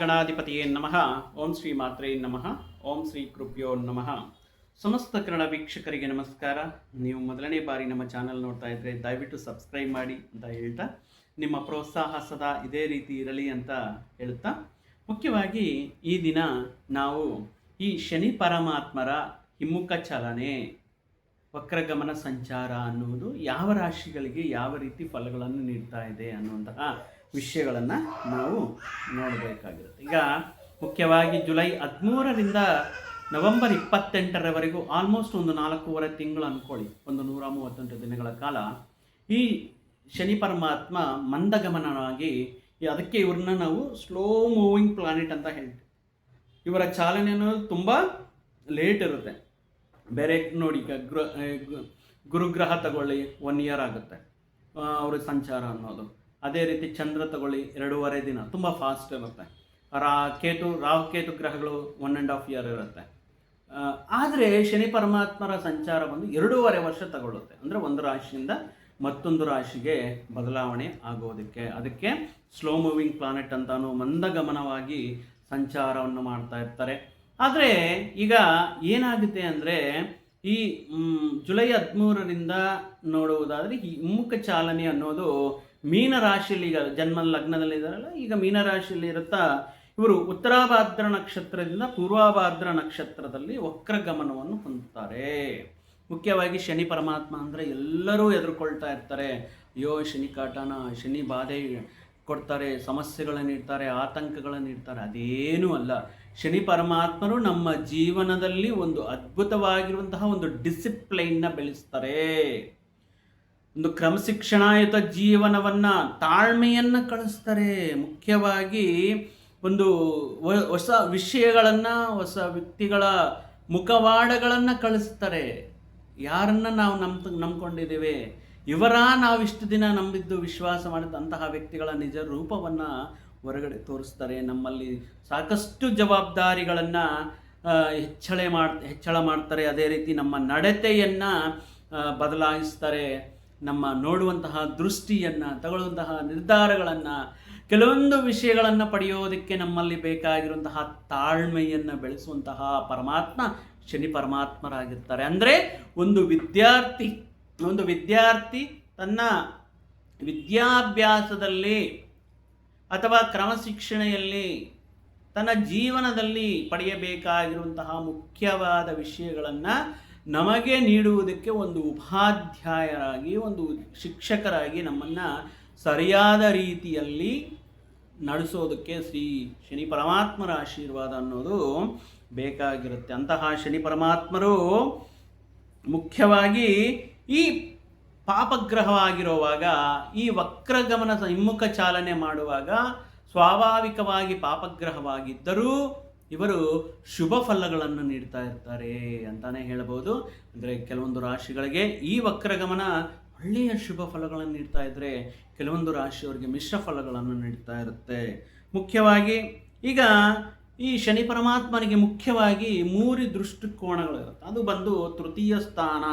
ಗಣಾಧಿಪತಿಯೇ ನಮಃ. ಓಂ ಶ್ರೀ ಮಾತ್ರೇ ನಮಃ. ಓಂ ಶ್ರೀ ಕೃಪ್ಯೋ ನಮಃ. ಸಮಸ್ತ ಕನ್ನಡ ವೀಕ್ಷಕರಿಗೆ ನಮಸ್ಕಾರ. ನೀವು ಮೊದಲನೇ ಬಾರಿ ನಮ್ಮ ಚಾನಲ್ ನೋಡ್ತಾ ಇದ್ರೆ ದಯವಿಟ್ಟು ಸಬ್ಸ್ಕ್ರೈಬ್ ಮಾಡಿ ಅಂತ ಹೇಳ್ತಾ ನಿಮ್ಮ ಪ್ರೋತ್ಸಾಹ ಸದಾ ಇದೇ ರೀತಿ ಇರಲಿ ಅಂತ ಹೇಳ್ತಾ. ಮುಖ್ಯವಾಗಿ ಈ ದಿನ ನಾವು ಈ ಶನಿ ಪರಮಾತ್ಮರ ಹಿಮ್ಮುಖ ಚಲನೆ ವಕ್ರಗಮನ ಸಂಚಾರ ಅನ್ನುವುದು ಯಾವ ರಾಶಿಗಳಿಗೆ ಯಾವ ರೀತಿ ಫಲಗಳನ್ನು ನೀಡ್ತಾ ಇದೆ ಅನ್ನುವಂತಹ ವಿಷಯಗಳನ್ನು ನಾವು ನೋಡಬೇಕಾಗಿರುತ್ತೆ. ಈಗ ಮುಖ್ಯವಾಗಿ ಜುಲೈ ಹದಿಮೂರರಿಂದ ನವೆಂಬರ್ ಇಪ್ಪತ್ತೆಂಟರವರೆಗೂ ಆಲ್ಮೋಸ್ಟ್ ಒಂದು ನಾಲ್ಕೂವರೆ ತಿಂಗಳು ಅಂದ್ಕೊಳ್ಳಿ ಒಂದು ನೂರ ಮೂವತ್ತೆಂಟು ದಿನಗಳ ಕಾಲ. ಈ ಶನಿ ಪರಮಾತ್ಮ ಮಂದಗಮನವಾಗಿ ಅದಕ್ಕೆ ಇವ್ರನ್ನ ನಾವು ಸ್ಲೋ ಮೂವಿಂಗ್ ಪ್ಲಾನೆಟ್ ಅಂತ ಹೇಳ್ತೀವಿ. ಇವರ ಚಾಲನೆ ಅನ್ನೋದು ತುಂಬ ಲೇಟ್ ಇರುತ್ತೆ. ಬೇರೆ ನೋಡಿ, ಈಗ ಗೃಹ, ಗುರುಗ್ರಹ ತಗೊಳ್ಳಿ ಒನ್ ಇಯರ್ ಆಗುತ್ತೆ. ಅವರ ಅವ್ರ ಸಂಚಾರ ಅನ್ನೋದು. ಅದೇ ರೀತಿ ಚಂದ್ರ ತಗೊಳ್ಳಿ ಎರಡೂವರೆ ದಿನ, ತುಂಬ ಫಾಸ್ಟ್ ಇರುತ್ತೆ. ರಾ, ಕೇತು, ರಾಹು, ಕೇತು ಗ್ರಹಗಳು ಒನ್ ಆ್ಯಂಡ್ ಹಾಫ್ ಇಯರ್ ಇರುತ್ತೆ. ಆದರೆ ಶನಿ ಪರಮಾತ್ಮರ ಸಂಚಾರ ಬಂದು ಎರಡೂವರೆ ವರ್ಷ ತಗೊಳ್ಳುತ್ತೆ ಅಂದರೆ ಒಂದು ರಾಶಿಯಿಂದ ಮತ್ತೊಂದು ರಾಶಿಗೆ ಬದಲಾವಣೆ ಆಗೋದಕ್ಕೆ. ಅದಕ್ಕೆ ಸ್ಲೋ ಮೂವಿಂಗ್ ಪ್ಲಾನೆಟ್ ಅಂತಾನು ಮಂದಗಮನವಾಗಿ ಸಂಚಾರವನ್ನು ಮಾಡ್ತಾ ಇರ್ತಾರೆ. ಆದರೆ ಈಗ ಏನಾಗುತ್ತೆ ಅಂದರೆ ಈ ಜುಲೈ ಹದಿಮೂರರಿಂದ ನೋಡುವುದಾದರೆ ಈ ಹಿಮ್ಮುಖ ಚಾಲನೆ ಅನ್ನೋದು ಮೀನ ರಾಶಿಯಲ್ಲಿ ಈಗ ಜನ್ಮ ಲಗ್ನದಲ್ಲಿ ಇದ್ದಾರಲ್ಲ ಈಗ ಮೀನ ರಾಶಿಯಲ್ಲಿ ಇರುತ್ತಾ ಇವರು ಉತ್ತರಾಭಾದ್ರ ನಕ್ಷತ್ರದಿಂದ ಪೂರ್ವಾಭಾದ್ರ ನಕ್ಷತ್ರದಲ್ಲಿ ವಕ್ರಗಮನವನ್ನು ಹೊಂದುತ್ತಾರೆ. ಮುಖ್ಯವಾಗಿ ಶನಿ ಪರಮಾತ್ಮ ಅಂದರೆ ಎಲ್ಲರೂ ಎದುರುಕೊಳ್ತಾ ಇರ್ತಾರೆ. ಅಯ್ಯೋ, ಶನಿ ಕಾಟನ, ಶನಿ ಬಾಧೆ ಕೊಡ್ತಾರೆ, ಸಮಸ್ಯೆಗಳನ್ನು ಇಡ್ತಾರೆ ಆತಂಕಗಳನ್ನು ಇಡ್ತಾರೆ ಅದೇನೂ ಅಲ್ಲ. ಶನಿ ಪರಮಾತ್ಮರು ನಮ್ಮ ಜೀವನದಲ್ಲಿ ಒಂದು ಅದ್ಭುತವಾಗಿರುವಂತಹ ಒಂದು ಡಿಸಿಪ್ಲೈನ್ನ ಬೆಳೆಸ್ತಾರೆ. ಒಂದು ಕ್ರಮಶಿಕ್ಷಣಾಯುತ ಜೀವನವನ್ನು ತಾಳ್ಮೆಯನ್ನು ಕಳಿಸ್ತಾರೆ. ಮುಖ್ಯವಾಗಿ ಒಂದು ಹೊಸ ವಿಷಯಗಳನ್ನು, ಹೊಸ ವ್ಯಕ್ತಿಗಳ ಮುಖವಾಡಗಳನ್ನು ಕಳಿಸ್ತಾರೆ. ಯಾರನ್ನ ನಾವು ನಂಬ, ನಂಬ್ಕೊಂಡಿದ್ದೇವೆ? ಇವರ ನಾವು ಇಷ್ಟು ದಿನ ನಂಬಿದ್ದು ವಿಶ್ವಾಸ ಮಾಡಿದಂತಹ ವ್ಯಕ್ತಿಗಳ ನಿಜ ರೂಪವನ್ನು ಹೊರಗಡೆ ತೋರಿಸ್ತಾರೆ. ನಮ್ಮಲ್ಲಿ ಸಾಕಷ್ಟು ಜವಾಬ್ದಾರಿಗಳನ್ನು ಹೆಚ್ಚಳೆ ಮಾಡ್, ಹೆಚ್ಚಳ ಮಾಡ್ತಾರೆ. ಅದೇ ರೀತಿ ನಮ್ಮ ನಡತೆಯನ್ನು ಬದಲಾಯಿಸ್ತಾರೆ. ನಮ್ಮ ನೋಡುವಂತಹ ದೃಷ್ಟಿಯನ್ನು, ತಗೊಳ್ಳುವಂತಹ ನಿರ್ಧಾರಗಳನ್ನು, ಕೆಲವೊಂದು ವಿಷಯಗಳನ್ನು ಪಡೆಯೋದಕ್ಕೆ ನಮ್ಮಲ್ಲಿ ಬೇಕಾಗಿರುವಂತಹ ತಾಳ್ಮೆಯನ್ನು ಬೆಳೆಸುವಂತಹ ಪರಮಾತ್ಮ ಶನಿ ಪರಮಾತ್ಮರಾಗಿರ್ತಾರೆ. ಅಂದರೆ ಒಂದು ವಿದ್ಯಾರ್ಥಿ ಒಂದು ವಿದ್ಯಾರ್ಥಿ ತನ್ನ ವಿದ್ಯಾಭ್ಯಾಸದಲ್ಲಿ ಅಥವಾ ಕ್ರಮಶಿಕ್ಷಣೆಯಲ್ಲಿ ತನ್ನ ಜೀವನದಲ್ಲಿ ಪಡೆಯಬೇಕಾಗಿರುವಂತಹ ಮುಖ್ಯವಾದ ವಿಷಯಗಳನ್ನು ನಮಗೆ ನೀಡುವುದಕ್ಕೆ ಒಂದು ಉಪಾಧ್ಯಾಯರಾಗಿ, ಒಂದು ಶಿಕ್ಷಕರಾಗಿ ನಮ್ಮನ್ನು ಸರಿಯಾದ ರೀತಿಯಲ್ಲಿ ನಡೆಸೋದಕ್ಕೆ ಶ್ರೀ ಶನಿ ಪರಮಾತ್ಮರ ಆಶೀರ್ವಾದ ಅನ್ನೋದು ಬೇಕಾಗಿರುತ್ತೆ. ಅಂತಹ ಶನಿ ಪರಮಾತ್ಮರು ಮುಖ್ಯವಾಗಿ ಈ ಪಾಪಗ್ರಹವಾಗಿರುವಾಗ, ಈ ವಕ್ರಗಮನ ಹಿಮ್ಮುಖ ಚಾಲನೆ ಮಾಡುವಾಗ ಸ್ವಾಭಾವಿಕವಾಗಿ ಪಾಪಗ್ರಹವಾಗಿದ್ದರೂ ಇವರು ಶುಭ ಫಲಗಳನ್ನು ನೀಡ್ತಾ ಇರ್ತಾರೆ ಅಂತಾನೆ ಹೇಳಬಹುದು ಅಂದರೆ ಕೆಲವೊಂದು ರಾಶಿಗಳಿಗೆ ಈ ವಕ್ರಗಮನ ಒಳ್ಳೆಯ ಶುಭ ಫಲಗಳನ್ನು ನೀಡ್ತಾ ಇದ್ದರೆ ಕೆಲವೊಂದು ರಾಶಿಯವರಿಗೆ ಮಿಶ್ರ ಫಲಗಳನ್ನು ನೀಡ್ತಾ ಇರುತ್ತೆ. ಮುಖ್ಯವಾಗಿ ಈಗ ಈ ಶನಿ ಪರಮಾತ್ಮನಿಗೆ ಮುಖ್ಯವಾಗಿ ಮೂರು ದೃಷ್ಟಿಕೋನಗಳು ಇರುತ್ತೆ. ಅದು ಬಂದು ತೃತೀಯ ಸ್ಥಾನ,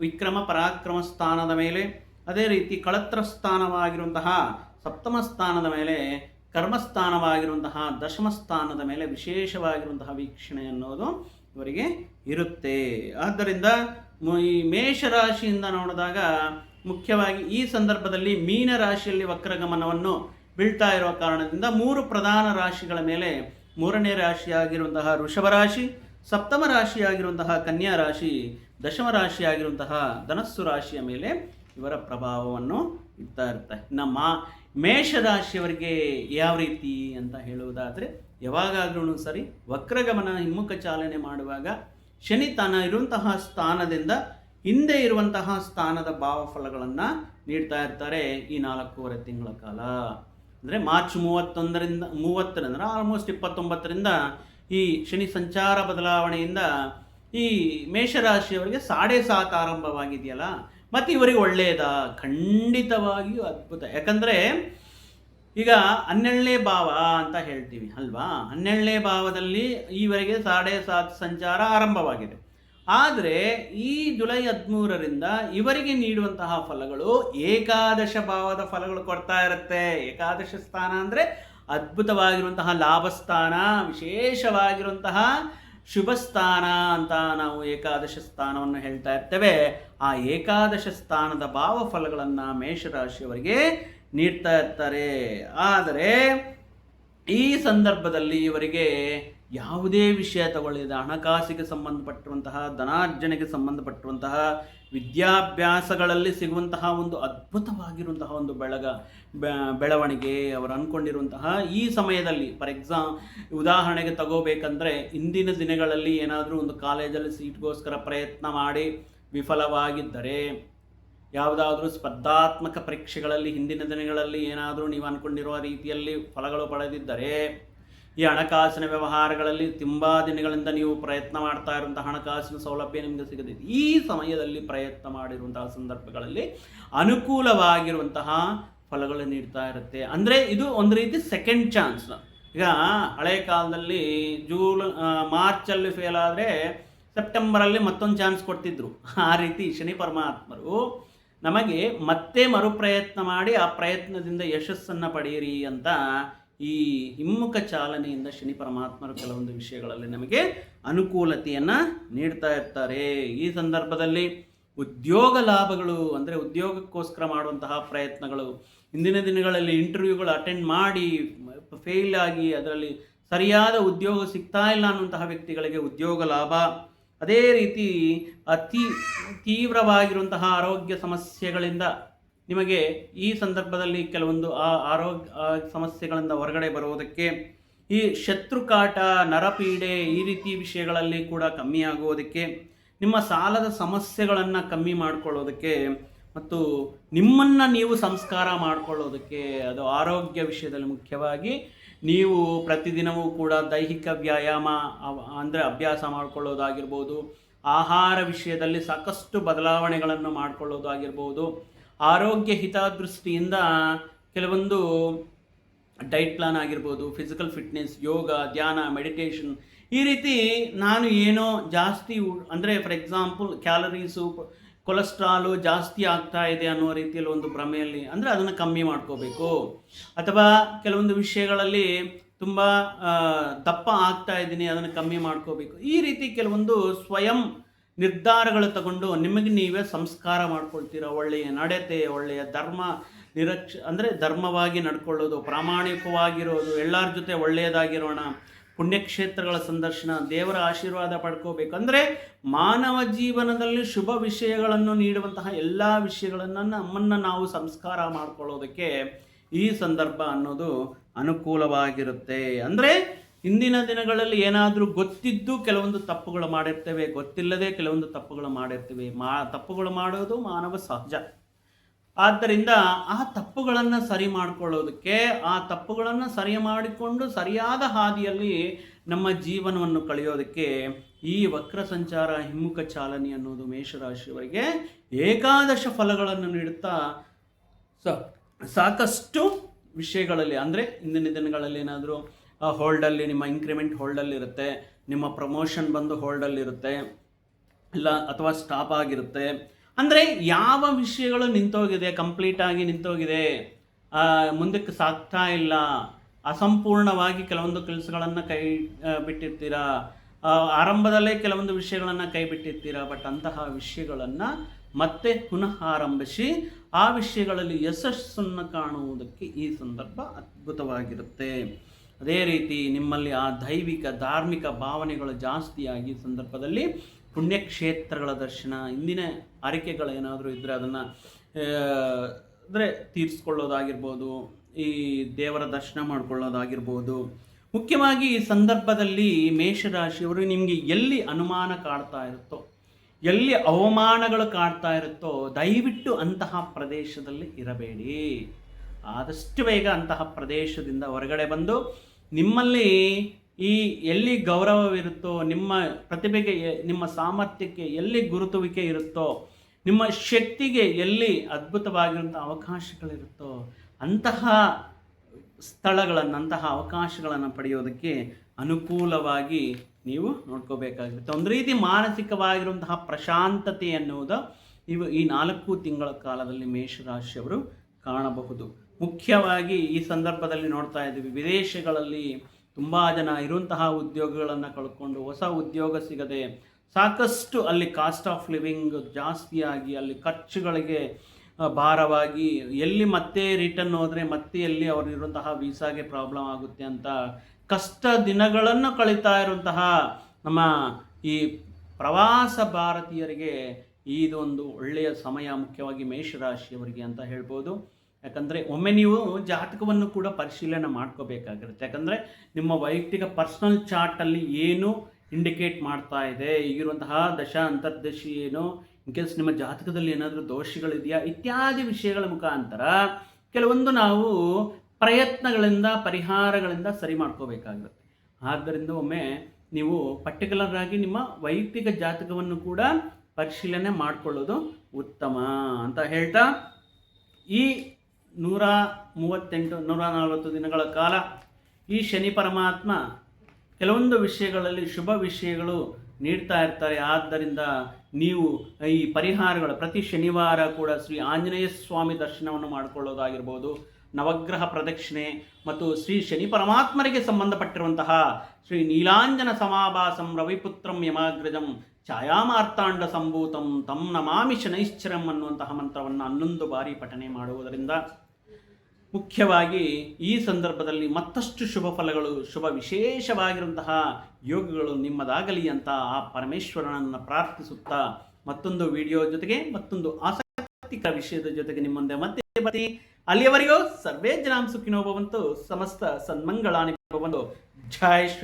ವಿಕ್ರಮ ಪರಾಕ್ರಮ ಸ್ಥಾನದ ಮೇಲೆ, ಅದೇ ರೀತಿ ಕಳತ್ರ ಸ್ಥಾನವಾಗಿರುವಂತಹ ಸಪ್ತಮ ಸ್ಥಾನದ ಮೇಲೆ ಕರ್ಮಸ್ಥಾನವಾಗಿರುವಂತಹ ದಶಮಸ್ಥಾನದ ಮೇಲೆ ವಿಶೇಷವಾಗಿರುವಂತಹ ವೀಕ್ಷಣೆ ಅನ್ನೋದು ಇವರಿಗೆ ಇರುತ್ತೆ. ಆದ್ದರಿಂದ ಈ ಮೇಷರಾಶಿಯಿಂದ ನೋಡಿದಾಗ ಮುಖ್ಯವಾಗಿ ಈ ಸಂದರ್ಭದಲ್ಲಿ ಮೀನ ರಾಶಿಯಲ್ಲಿ ವಕ್ರಗಮನವನ್ನು ಬೀಳ್ತಾ ಇರುವ ಕಾರಣದಿಂದ ಮೂರು ಪ್ರಧಾನ ರಾಶಿಗಳ ಮೇಲೆ ಮೂರನೇ ರಾಶಿಯಾಗಿರುವಂತಹ ಋಷಭ ರಾಶಿ ಸಪ್ತಮ ರಾಶಿಯಾಗಿರುವಂತಹ ಕನ್ಯಾ ರಾಶಿ, ದಶಮ ರಾಶಿಯಾಗಿರುವಂತಹ ಧನಸ್ಸು ರಾಶಿಯ ಮೇಲೆ ಇವರ ಪ್ರಭಾವವನ್ನು ಇಡ್ತಾ ಇರುತ್ತೆ. ನಮ್ಮ ಮೇಷರಾಶಿಯವರಿಗೆ ಯಾವ ರೀತಿ ಅಂತ ಹೇಳುವುದಾದರೆ ಯಾವಾಗಾದ್ರೂ ಸರಿ, ವಕ್ರಗಮನ ಹಿಮ್ಮುಖ ಚಾಲನೆ ಮಾಡುವಾಗ ಶನಿ ತಾನ ಇರುವಂತಹ ಸ್ಥಾನದಿಂದ ಹಿಂದೆ ಇರುವಂತಹ ಸ್ಥಾನದ ಭಾವಫಲಗಳನ್ನು ನೀಡ್ತಾ ಇರ್ತಾರೆ ಈ ನಾಲ್ಕೂವರೆ ತಿಂಗಳ ಕಾಲ. ಅಂದರೆ ಮಾರ್ಚ್ ಮೂವತ್ತೊಂದರಿಂದ, ಮೂವತ್ತರಿಂದ ಆಲ್ಮೋಸ್ಟ್ ಇಪ್ಪತ್ತೊಂಬತ್ತರಿಂದ ಈ ಶನಿ ಸಂಚಾರ ಬದಲಾವಣೆಯಿಂದ ಈ ಮೇಷರಾಶಿಯವರಿಗೆ ಸಾಡೆ ಸಾತ್ ಆರಂಭವಾಗಿದೆಯಲ್ಲ ಮತ್ತು ಇವರಿಗೆ ಒಳ್ಳೆಯದಾ? ಖಂಡಿತವಾಗಿಯೂ ಅದ್ಭುತ. ಯಾಕಂದರೆ ಈಗ ಹನ್ನೆರಡನೇ ಭಾವ ಅಂತ ಹೇಳ್ತೀವಿ, ಅಲ್ವಾ? ಹನ್ನೆರಡನೇ ಭಾವದಲ್ಲಿ ಈವರೆಗೆ ಸಾಡೆ ಸಾತ್ ಸಂಚಾರ ಆರಂಭವಾಗಿದೆ. ಆದರೆ ಈ ಜುಲೈ ಹದಿಮೂರರಿಂದ ಇವರಿಗೆ ನೀಡುವಂತಹ ಫಲಗಳು ಏಕಾದಶ ಭಾವದ ಫಲಗಳು ಕೊಡ್ತಾ ಇರುತ್ತೆ. ಏಕಾದಶ ಸ್ಥಾನ ಅಂದರೆ ಅದ್ಭುತವಾಗಿರುವಂತಹ ಲಾಭಸ್ಥಾನ, ವಿಶೇಷವಾಗಿರುವಂತಹ ಶುಭ ಸ್ಥಾನ ಅಂತ ನಾವು ಏಕಾದಶ ಸ್ಥಾನವನ್ನು ಹೇಳ್ತಾ ಇರ್ತೇವೆ. ಆ ಏಕಾದಶ ಸ್ಥಾನದ ಭಾವಫಲಗಳನ್ನು ಮೇಷರಾಶಿಯವರಿಗೆ ನೀಡ್ತಾ ಇರ್ತಾರೆ. ಆದರೆ ಈ ಸಂದರ್ಭದಲ್ಲಿ ಇವರಿಗೆ ಯಾವುದೇ ವಿಷಯ ತಗೊಳ್ಳಿದ ಹಣಕಾಸಿಗೆ ಸಂಬಂಧಪಟ್ಟಿರುವಂತಹ ಧನಾರ್ಜನೆಗೆ ಸಂಬಂಧಪಟ್ಟಿರುವಂತಹ ವಿದ್ಯಾಭ್ಯಾಸಗಳಲ್ಲಿ ಸಿಗುವಂತಹ ಒಂದು ಅದ್ಭುತವಾಗಿರುವಂತಹ ಒಂದು ಬೆಳಗ ಬೆಳವಣಿಗೆ ಅವರು ಅಂದ್ಕೊಂಡಿರುವಂತಹ ಈ ಸಮಯದಲ್ಲಿ ಫಾರ್ ಎಕ್ಸಾಮ್ ಉದಾಹರಣೆಗೆ ತಗೋಬೇಕಂದ್ರೆ ಇಂದಿನ ದಿನಗಳಲ್ಲಿ ಏನಾದರೂ ಒಂದು ಕಾಲೇಜಲ್ಲಿ ಸೀಟ್ಗೋಸ್ಕರ ಪ್ರಯತ್ನ ಮಾಡಿ ವಿಫಲವಾಗಿದ್ದರೆ, ಯಾವುದಾದ್ರೂ ಸ್ಪರ್ಧಾತ್ಮಕ ಪರೀಕ್ಷೆಗಳಲ್ಲಿ ಹಿಂದಿನ ದಿನಗಳಲ್ಲಿ ಏನಾದರೂ ನೀವು ಅಂದ್ಕೊಂಡಿರುವ ರೀತಿಯಲ್ಲಿ ಫಲಗಳು ಪಡೆದಿದ್ದರೆ ಈ ಹಣಕಾಸಿನ ವ್ಯವಹಾರಗಳಲ್ಲಿ ತುಂಬ ದಿನಗಳಿಂದ ನೀವು ಪ್ರಯತ್ನ ಮಾಡ್ತಾ ಇರುವಂತಹ ಹಣಕಾಸಿನ ಸೌಲಭ್ಯ ನಿಮಗೆ ಸಿಗದಿದೆ. ಈ ಸಮಯದಲ್ಲಿ ಪ್ರಯತ್ನ ಮಾಡಿರುವಂತಹ ಸಂದರ್ಭಗಳಲ್ಲಿ ಅನುಕೂಲವಾಗಿರುವಂತಹ ಫಲಗಳು ನೀಡ್ತಾ ಇರುತ್ತೆ. ಅಂದರೆ ಇದು ಒಂದು ರೀತಿ ಸೆಕೆಂಡ್ ಚಾನ್ಸ್ ಈಗ ಹಳೆ ಕಾಲದಲ್ಲಿ ಜೂನ್ ಆ, ಮಾರ್ಚಲ್ಲಿ ಫೇಲ್ ಆದರೆ ಸೆಪ್ಟೆಂಬರಲ್ಲಿ ಮತ್ತೊಂದು ಚಾನ್ಸ್ ಕೊಡ್ತಿದ್ರು. ಆ ರೀತಿ ಶನಿ ಪರಮಾತ್ಮರು ನಮಗೆ ಮತ್ತೆ ಮರುಪ್ರಯತ್ನ ಮಾಡಿ ಆ ಪ್ರಯತ್ನದಿಂದ ಯಶಸ್ಸನ್ನು ಪಡೆಯಿರಿ ಅಂತ ಈ ಹಿಮ್ಮುಖ ಚಾಲನೆಯಿಂದ ಶನಿ ಪರಮಾತ್ಮರು ಕೆಲವೊಂದು ವಿಷಯಗಳಲ್ಲಿ ನಮಗೆ ಅನುಕೂಲತೆಯನ್ನು ನೀಡ್ತಾ ಇರ್ತಾರೆ. ಈ ಸಂದರ್ಭದಲ್ಲಿ ಉದ್ಯೋಗ ಲಾಭಗಳು ಅಂದರೆ ಉದ್ಯೋಗಕ್ಕೋಸ್ಕರ ಮಾಡುವಂತಹ ಪ್ರಯತ್ನಗಳು ಇಂದಿನ ದಿನಗಳಲ್ಲಿ ಇಂಟರ್ವ್ಯೂಗಳು ಅಟೆಂಡ್ ಮಾಡಿ ಫೇಲ್ ಆಗಿ ಅದರಲ್ಲಿ ಸರಿಯಾದ ಉದ್ಯೋಗ ಸಿಗ್ತಾ ಇಲ್ಲ ಅನ್ನುವಂತಹ ವ್ಯಕ್ತಿಗಳಿಗೆ ಉದ್ಯೋಗ ಲಾಭ. ಅದೇ ರೀತಿ ಅತಿ ತೀವ್ರವಾಗಿರುವಂತಹ ಆರೋಗ್ಯ ಸಮಸ್ಯೆಗಳಿಂದ ನಿಮಗೆ ಈ ಸಂದರ್ಭದಲ್ಲಿ ಕೆಲವೊಂದು ಆ ಆರೋಗ್ಯ ಸಮಸ್ಯೆಗಳಿಂದ ಹೊರಗಡೆ ಬರುವುದಕ್ಕೆ ಈ ಶತ್ರುಕಾಟ, ನರಪೀಡೆ ಈ ರೀತಿ ವಿಷಯಗಳಲ್ಲಿ ಕೂಡ ಕಮ್ಮಿ ಆಗುವುದಕ್ಕೆ ನಿಮ್ಮ ಸಾಲದ ಸಮಸ್ಯೆಗಳನ್ನು ಕಮ್ಮಿ ಮಾಡಿಕೊಳ್ಳೋದಕ್ಕೆ ಮತ್ತು ನಿಮ್ಮನ್ನು ನೀವು ಸಂಸ್ಕಾರ ಮಾಡಿಕೊಳ್ಳೋದಕ್ಕೆ ಅದು ಆರೋಗ್ಯ ವಿಷಯದಲ್ಲಿ ಮುಖ್ಯವಾಗಿ ನೀವು ಪ್ರತಿದಿನವೂ ಕೂಡ ದೈಹಿಕ ವ್ಯಾಯಾಮ ಅಂದರೆ ಅಭ್ಯಾಸ ಮಾಡಿಕೊಳ್ಳೋದಾಗಿರ್ಬೋದು, ಆಹಾರ ವಿಷಯದಲ್ಲಿ ಸಾಕಷ್ಟು ಬದಲಾವಣೆಗಳನ್ನು ಮಾಡಿಕೊಳ್ಳೋದಾಗಿರ್ಬೋದು ಆರೋಗ್ಯ ಹಿತದೃಷ್ಟಿಯಿಂದ ಕೆಲವೊಂದು ಡೈಟ್ ಪ್ಲಾನ್ ಆಗಿರ್ಬೋದು ಫಿಸಿಕಲ್ ಫಿಟ್ನೆಸ್ ಯೋಗ, ಧ್ಯಾನ ಮೆಡಿಟೇಷನ್ ಈ ರೀತಿ ನಾನು ಏನೋ ಜಾಸ್ತಿ ಅಂದರೆ ಫಾರ್ ಎಕ್ಸಾಂಪಲ್ ಕ್ಯಾಲರೀಸು ಕೊಲೆಸ್ಟ್ರಾಲು ಜಾಸ್ತಿ ಆಗ್ತಾ ಇದೆ ಅನ್ನೋ ರೀತಿಯಲ್ಲಿ ಒಂದು ಭ್ರಮೆಯಲ್ಲಿ ಅಂದರೆ ಅದನ್ನು ಕಮ್ಮಿ ಮಾಡ್ಕೋಬೇಕು. ಅಥವಾ ಕೆಲವೊಂದು ವಿಷಯಗಳಲ್ಲಿ ತುಂಬ ದಪ್ಪ ಆಗ್ತಾ ಇದ್ದೀನಿ, ಅದನ್ನು ಕಮ್ಮಿ ಮಾಡ್ಕೋಬೇಕು. ಈ ರೀತಿ ಕೆಲವೊಂದು ಸ್ವಯಂ ನಿರ್ಧಾರಗಳು ತಗೊಂಡು ನಿಮಗೆ ನೀವೇ ಸಂಸ್ಕಾರ ಮಾಡ್ಕೊಳ್ತೀರ? ಒಳ್ಳೆಯ ನಡತೆ, ಒಳ್ಳೆಯ ಧರ್ಮ ನಿರಕ್ಷ, ಅಂದರೆ ಧರ್ಮವಾಗಿ ನಡ್ಕೊಳ್ಳೋದು, ಪ್ರಾಮಾಣಿಕವಾಗಿರೋದು, ಎಲ್ಲರ ಜೊತೆ ಒಳ್ಳೆಯದಾಗಿರೋಣ, ಪುಣ್ಯಕ್ಷೇತ್ರಗಳ ಸಂದರ್ಶನ, ದೇವರ ಆಶೀರ್ವಾದ ಪಡ್ಕೋಬೇಕು. ಅಂದರೆ ಮಾನವ ಜೀವನದಲ್ಲಿ ಶುಭ ವಿಷಯಗಳನ್ನು ನೀಡುವಂತಹ ಎಲ್ಲ ವಿಷಯಗಳನ್ನು ನಮ್ಮನ್ನು ನಾವು ಸಂಸ್ಕಾರ ಮಾಡ್ಕೊಳ್ಳೋದಕ್ಕೆ ಈ ಸಂದರ್ಭ ಅನ್ನೋದು ಅನುಕೂಲವಾಗಿರುತ್ತೆ. ಅಂದರೆ ಇಂದಿನ ದಿನಗಳಲ್ಲಿ ಏನಾದರೂ ಗೊತ್ತಿದ್ದು ಕೆಲವೊಂದು ತಪ್ಪುಗಳು ಮಾಡಿರ್ತೇವೆ, ಗೊತ್ತಿಲ್ಲದೆ ಕೆಲವೊಂದು ತಪ್ಪುಗಳು ಮಾಡಿರ್ತೇವೆ. ಮಾ, ತಪ್ಪುಗಳು ಮಾಡೋದು ಮಾನವ ಸಹಜ. ಆದ್ದರಿಂದ ಆ ತಪ್ಪುಗಳನ್ನು ಸರಿ ಮಾಡಿಕೊಳ್ಳೋದಕ್ಕೆ, ಆ ತಪ್ಪುಗಳನ್ನು ಸರಿ ಮಾಡಿಕೊಂಡು ಸರಿಯಾದ ಹಾದಿಯಲ್ಲಿ ನಮ್ಮ ಜೀವನವನ್ನು ಕಳೆಯೋದಕ್ಕೆ ಈ ವಕ್ರ ಸಂಚಾರ ಹಿಮ್ಮುಖ ಚಾಲನೆ ಅನ್ನೋದು ಮೇಷರಾಶಿಯವರಿಗೆ ಏಕಾದಶ ಫಲಗಳನ್ನು ನೀಡುತ್ತಾ ಸಾಕಷ್ಟು ವಿಷಯಗಳಲ್ಲಿ, ಅಂದರೆ ಇಂದಿನ ದಿನಗಳಲ್ಲಿ ಏನಾದರೂ ಹೋಲ್ಡಲ್ಲಿ ನಿಮ್ಮ ಇನ್ಕ್ರಿಮೆಂಟ್ ಹೋಲ್ಡಲ್ಲಿರುತ್ತೆ ನಿಮ್ಮ ಪ್ರಮೋಷನ್ ಬಂದು ಹೋಲ್ಡಲ್ಲಿರುತ್ತೆ ಇಲ್ಲ ಅಥವಾ ಸ್ಟಾಪ್ ಆಗಿರುತ್ತೆ. ಅಂದರೆ ಯಾವ ವಿಷಯಗಳು ನಿಂತೋಗಿದೆ ಕಂಪ್ಲೀಟ್ ಆಗಿ ನಿಂತೋಗಿದೆ ಮುಂದಕ್ಕೆ ಸಾಗ್ತಾ ಇಲ್ಲ, ಅಸಂಪೂರ್ಣವಾಗಿ ಕೆಲವೊಂದು ಕೆಲಸಗಳನ್ನು ಕೈ ಬಿಟ್ಟಿರ್ತೀರಾ ಆರಂಭದಲ್ಲೇ ಕೆಲವೊಂದು ವಿಷಯಗಳನ್ನು ಕೈ ಬಿಟ್ಟಿರ್ತೀರಾ ಬಟ್ ಅಂತಹ ವಿಷಯಗಳನ್ನು ಮತ್ತೆ ಪುನಃ ಆರಂಭಿಸಿ ಆ ವಿಷಯಗಳಲ್ಲಿ ಯಶಸ್ಸನ್ನು ಕಾಣುವುದಕ್ಕೆ ಈ ಸಂದರ್ಭ ಅದ್ಭುತವಾಗಿರುತ್ತೆ. ಅದೇ ರೀತಿ ನಿಮ್ಮಲ್ಲಿ ಆ ದೈವಿಕ, ಧಾರ್ಮಿಕ ಭಾವನೆಗಳು ಜಾಸ್ತಿಯಾಗಿ ಸಂದರ್ಭದಲ್ಲಿ ಪುಣ್ಯಕ್ಷೇತ್ರಗಳ ದರ್ಶನ, ಇಂದಿನ ಆರಿಕೆಗಳೇನಾದರೂ ಇದ್ದರೆ ಅದನ್ನು ಅಂದರೆ ತೀರಿಸ್ಕೊಳ್ಳೋದಾಗಿರ್ಬೋದು, ಈ ದೇವರ ದರ್ಶನ ಮಾಡಿಕೊಳ್ಳೋದಾಗಿರ್ಬೋದು. ಮುಖ್ಯವಾಗಿ ಈ ಸಂದರ್ಭದಲ್ಲಿ ಮೇಷರಾಶಿಯವರು ನಿಮಗೆ ಎಲ್ಲಿ ಅನುಮಾನ ಕಾಡ್ತಾ ಇರುತ್ತೋ, ಎಲ್ಲಿ ಅವಮಾನಗಳು ಕಾಡ್ತಾ ಇರುತ್ತೋ, ದಯವಿಟ್ಟು ಅಂತಹ ಪ್ರದೇಶದಲ್ಲಿ ಇರಬೇಡಿ. ಆದಷ್ಟು ಬೇಗ ಅಂತಹ ಪ್ರದೇಶದಿಂದ ಹೊರಗಡೆ ಬಂದು ನಿಮ್ಮಲ್ಲಿ ಈ ಎಲ್ಲಿ ಗೌರವವಿರುತ್ತೋ, ನಿಮ್ಮ ಪ್ರತಿಭೆಗೆ ನಿಮ್ಮ ಸಾಮರ್ಥ್ಯಕ್ಕೆ ಎಲ್ಲಿ ಗುರುತುವಿಕೆ ಇರುತ್ತೋ, ನಿಮ್ಮ ಶಕ್ತಿಗೆ ಎಲ್ಲಿ ಅದ್ಭುತವಾಗಿರುವಂಥ ಅವಕಾಶಗಳಿರುತ್ತೋ, ಅಂತಹ ಸ್ಥಳಗಳನ್ನು, ಅಂತಹ ಅವಕಾಶಗಳನ್ನು ಪಡೆಯೋದಕ್ಕೆ ಅನುಕೂಲವಾಗಿ ನೀವು ನೋಡ್ಕೋಬೇಕಾಗಿರುತ್ತೆ. ಒಂದು ರೀತಿ ಮಾನಸಿಕವಾಗಿರುವಂತಹ ಪ್ರಶಾಂತತೆ ಎನ್ನುವುದು ಇವು ಈ ನಾಲ್ಕು ತಿಂಗಳ ಕಾಲದಲ್ಲಿ ಮೇಷರಾಶಿಯವರು ಕಾಣಬಹುದು. ಮುಖ್ಯವಾಗಿ ಈ ಸಂದರ್ಭದಲ್ಲಿ ನೋಡ್ತಾ ಇದ್ದೀವಿ, ವಿದೇಶಗಳಲ್ಲಿ ತುಂಬ ಜನ ಇರುವಂತಹ ಉದ್ಯೋಗಗಳನ್ನು ಕಳ್ಕೊಂಡು ಹೊಸ ಉದ್ಯೋಗ ಸಿಗದೆ ಸಾಕಷ್ಟು ಅಲ್ಲಿ ಕಾಸ್ಟ್ ಆಫ್ ಲಿವಿಂಗ್ ಜಾಸ್ತಿಯಾಗಿ ಅಲ್ಲಿ ಖರ್ಚುಗಳಿಗೆ ಭಾರವಾಗಿ ಎಲ್ಲಿ ಮತ್ತೆ ರಿಟರ್ನ್ ಹೋದರೆ ಮತ್ತೆ ಎಲ್ಲಿ ಅವರಿರುವಂತಹ ವೀಸಾಗೆ ಪ್ರಾಬ್ಲಮ್ ಆಗುತ್ತೆ ಅಂತ ಕಷ್ಟ ದಿನಗಳನ್ನು ಕಳೀತಾ ಇರುವಂತಹ ನಮ್ಮ ಈ ಪ್ರವಾಸ ಭಾರತೀಯರಿಗೆ ಇದೊಂದು ಒಳ್ಳೆಯ ಸಮಯ ಮುಖ್ಯವಾಗಿ ಮೇಷರಾಶಿಯವರಿಗೆ ಅಂತ ಹೇಳ್ಬೋದು. ಯಾಕಂದರೆ ಒಮ್ಮೆ ನೀವು ಜಾತಕವನ್ನು ಕೂಡ ಪರಿಶೀಲನೆ ಮಾಡ್ಕೋಬೇಕಾಗಿರುತ್ತೆ. ಯಾಕಂದರೆ ನಿಮ್ಮ ವೈಯಕ್ತಿಕ ಪರ್ಸ್ನಲ್ ಚಾರ್ಟಲ್ಲಿ ಏನು ಇಂಡಿಕೇಟ್ ಮಾಡ್ತಾ ಇದೆ ಈಗಿರುವಂತಹ ದಶ, ಅಂತರ್ದಶಿ ಏನು ಇನ್ ಕೇಸ್ ನಿಮ್ಮ ಜಾತಕದಲ್ಲಿ ಏನಾದರೂ ದೋಷಗಳಿದೆಯಾ, ಇತ್ಯಾದಿ ವಿಷಯಗಳ ಮುಖಾಂತರ ಕೆಲವೊಂದು ನಾವು ಪ್ರಯತ್ನಗಳಿಂದ, ಪರಿಹಾರಗಳಿಂದ ಸರಿ ಮಾಡ್ಕೋಬೇಕಾಗಿರುತ್ತೆ. ಆದ್ದರಿಂದ ಒಮ್ಮೆ ನೀವು ಪರ್ಟಿಕ್ಯುಲರ್ ಆಗಿ ನಿಮ್ಮ ವೈಯಕ್ತಿಕ ಜಾತಕವನ್ನು ಕೂಡ ಪರಿಶೀಲನೆ ಮಾಡಿಕೊಳ್ಳೋದು ಉತ್ತಮ ಅಂತ ಹೇಳ್ತಾ ಈ ನೂರ ಮೂವತ್ತೆಂಟು, ನೂರ ನಲವತ್ತು ದಿನಗಳ ಕಾಲ ಈ ಶನಿ ಪರಮಾತ್ಮ ಕೆಲವೊಂದು ವಿಷಯಗಳಲ್ಲಿ ಶುಭ ವಿಷಯಗಳು ನೀಡ್ತಾ ಇರ್ತಾರೆ. ಆದ್ದರಿಂದ ನೀವು ಈ ಪರಿಹಾರಗಳು ಪ್ರತಿ ಶನಿವಾರ ಕೂಡ ಶ್ರೀ ಆಂಜನೇಯ ಸ್ವಾಮಿ ದರ್ಶನವನ್ನು ಮಾಡಿಕೊಳ್ಳೋದಾಗಿರ್ಬೋದು, ನವಗ್ರಹ ಪ್ರದಕ್ಷಿಣೆ ಮತ್ತು ಶ್ರೀ ಶನಿ ಪರಮಾತ್ಮರಿಗೆ ಸಂಬಂಧಪಟ್ಟಿರುವಂತಹ ಶ್ರೀ ನೀಲಾಂಜನ ಸಮಾಭಾಸಂ ರವಿಪುತ್ರಂ ಯಮಾಗ್ರಜಂ ಛಾಯಾಮಾರ್ತಾಂಡ ಸಂಭೂತಂ ತಮ್ಮ ನಮಾಮಿ ಶನೈಶ್ಚರಂ ಅನ್ನುವಂತಹ ಮಂತ್ರವನ್ನು ಹನ್ನೊಂದು ಬಾರಿ ಪಠನೆ ಮಾಡುವುದರಿಂದ ಮುಖ್ಯವಾಗಿ ಈ ಸಂದರ್ಭದಲ್ಲಿ ಮತ್ತಷ್ಟು ಶುಭ ಫಲಗಳು, ಶುಭ ವಿಶೇಷವಾಗಿರುವಂತಹ ಯೋಗಗಳು ನಿಮ್ಮದಾಗಲಿ ಅಂತ ಆ ಪರಮೇಶ್ವರನನ್ನು ಪ್ರಾರ್ಥಿಸುತ್ತಾ ಮತ್ತೊಂದು ವಿಡಿಯೋ ಜೊತೆಗೆ ಮತ್ತೊಂದು ಆಸಕ್ತಿಕ ವಿಷಯದ ಜೊತೆಗೆ ನಿಮ್ಮ ಮುಂದೆ ಮತ್ತೆ ಬರ್ತೀನಿ ಅಲ್ಲಿಯವರೆಗೂ ಸರ್ವೇ ಜನಾಂ ಸುಖಿನೋ ಭವಂತು, ಸಮಸ್ತ ಸನ್ಮಂಗಳಾನಿ ಭವಂತು. ಜೈ ಶ್ರೀ